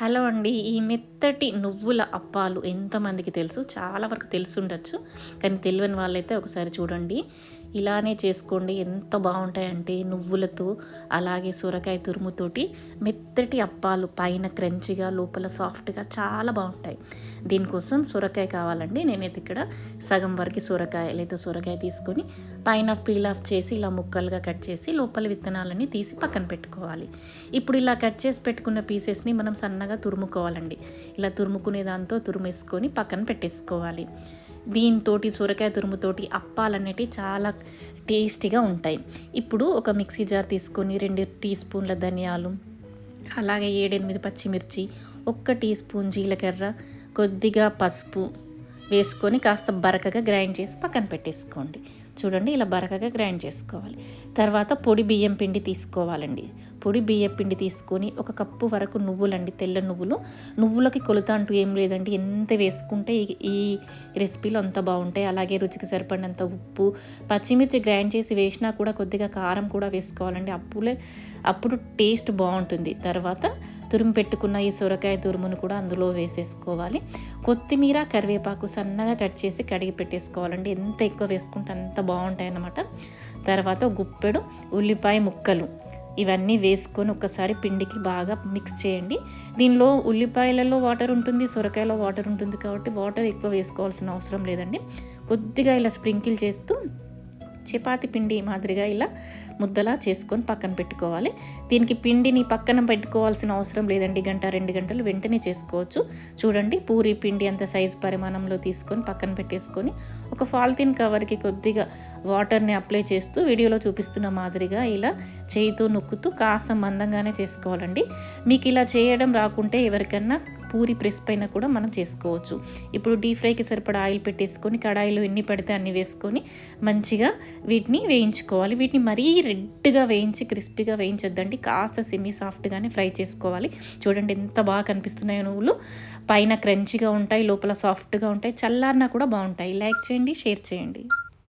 Hello అండి ఈ మెత్తటి నువ్వుల అప్పాలు ఎంతమందికి తెలుసు? చాలా వరకు తెలుసుండొచ్చు కానీ తెలియని వాళ్ళైతే ఒకసారి చూడండి. ఇలానే చేసుకోండి. ఎంత బాగుంటాయంటే నువ్వులతో అలాగే సొరకాయ తురుముతోటి మెత్తటి అప్పాలు పైన క్రంచిగా లోపల సాఫ్ట్గా చాలా బాగుంటాయి. దీనికోసం సొరకాయ కావాలండి. నేనైతే ఇక్కడ సగం వరకు సొరకాయ లేదా సొరకాయ తీసుకొని పైన పీల్ ఆఫ్ చేసి ఇలా ముక్కలుగా కట్ చేసి లోపల విత్తనాలని తీసి పక్కన పెట్టుకోవాలి. ఇప్పుడు ఇలా కట్ చేసి పెట్టుకున్న పీసెస్ని మనం సన్నగా తురుముకోవాలండి. ఇలా తురుముకునే దాంతో తురుమేసుకొని పక్కన పెట్టేసుకోవాలి. దీంతో సొరకాయ తురుముతోటి అప్పాలనేటివి చాలా టేస్టీగా ఉంటాయి. ఇప్పుడు ఒక మిక్సీ జార్ తీసుకొని రెండు టీ స్పూన్ల ధనియాలు అలాగే ఏడెనిమిది పచ్చిమిర్చి ఒక్క టీ స్పూన్ జీలకర్ర కొద్దిగా పసుపు వేసుకొని కాస్త బరకగా గ్రైండ్ చేసి పక్కన పెట్టేసుకోండి. చూడండి ఇలా బరకగా గ్రైండ్ చేసుకోవాలి. తర్వాత పొడి బియ్యం పిండి తీసుకోవాలండి. పొడి బియ్యపిండి తీసుకొని ఒక కప్పు వరకు నువ్వులండి తెల్ల నువ్వులు. నువ్వులకి కొలత అంటూ ఏం లేదండి. ఎంత వేసుకుంటే ఈ రెసిపీలో అంత బాగుంటాయి. అలాగే రుచికి సరిపడినంత ఉప్పు పచ్చిమిర్చి గ్రైండ్ చేసి వేసినా కూడా కొద్దిగా కారం కూడా వేసుకోవాలండి. అప్పులే అప్పుడు టేస్ట్ బాగుంటుంది. తర్వాత తురుము పెట్టుకున్న ఈ సొరకాయ తురుమును కూడా అందులో వేసేసుకోవాలి. కొత్తిమీర కరివేపాకు సన్నగా కట్ చేసి కడిగి పెట్టేసుకోవాలండి. ఎంత ఎక్కువ వేసుకుంటే అంత బాగుంటాయి అన్నమాట తర్వాత గుప్పెడు ఉల్లిపాయ ముక్కలు. ఇవన్నీ వేసుకొని ఒకసారి పిండికి బాగా మిక్స్ చేయండి. దీనిలో ఉల్లిపాయలలో వాటర్ ఉంటుంది సొరకాయలో వాటర్ ఉంటుంది కాబట్టి వాటర్ ఎక్కువ వేసుకోవాల్సిన అవసరం లేదండి. కొద్దిగా ఇలా స్ప్రింకిల్ చేస్తూ చపాతి పిండి మాదిరిగా ఇలా ముద్దలా చేసుకొని పక్కన పెట్టుకోవాలి. దీనికి పిండిని పక్కన పెట్టుకోవాల్సిన అవసరం లేదండి. గంట రెండు గంటలు వెంటనే చేసుకోవచ్చు. చూడండి పూరి పిండి అంత సైజు పరిమాణంలో తీసుకొని పక్కన పెట్టేసుకొని ఒక ఫాల్తీన్ కవర్కి కొద్దిగా వాటర్ని అప్లై చేస్తూ వీడియోలో చూపిస్తున్న మాదిరిగా ఇలా చేయితో నొక్కుతూ కాస్త మందంగానే చేసుకోవాలండి. మీకు ఇలా చేయడం రాకుంటే ఎవరికన్నా పూరి ప్రెస్ పైన కూడా మనం చేసుకోవచ్చు. ఇప్పుడు డీప్ ఫ్రైకి సరిపడా ఆయిల్ పెట్టేసుకొని కడాయిలో ఎన్ని పడితే అన్ని వేసుకొని మంచిగా వీటిని వేయించుకోవాలి. వీటిని మరీ రెడ్గా వేయించి క్రిస్పీగా వేయించొద్దండి. కాస్త సెమీ సాఫ్ట్గానే ఫ్రై చేసుకోవాలి. చూడండి ఎంత బాగా కనిపిస్తున్నాయో నువ్వులు. పైన క్రంచిగా ఉంటాయి లోపల సాఫ్ట్గా ఉంటాయి చల్లారినా కూడా బాగుంటాయి. లైక్ చేయండి షేర్ చేయండి.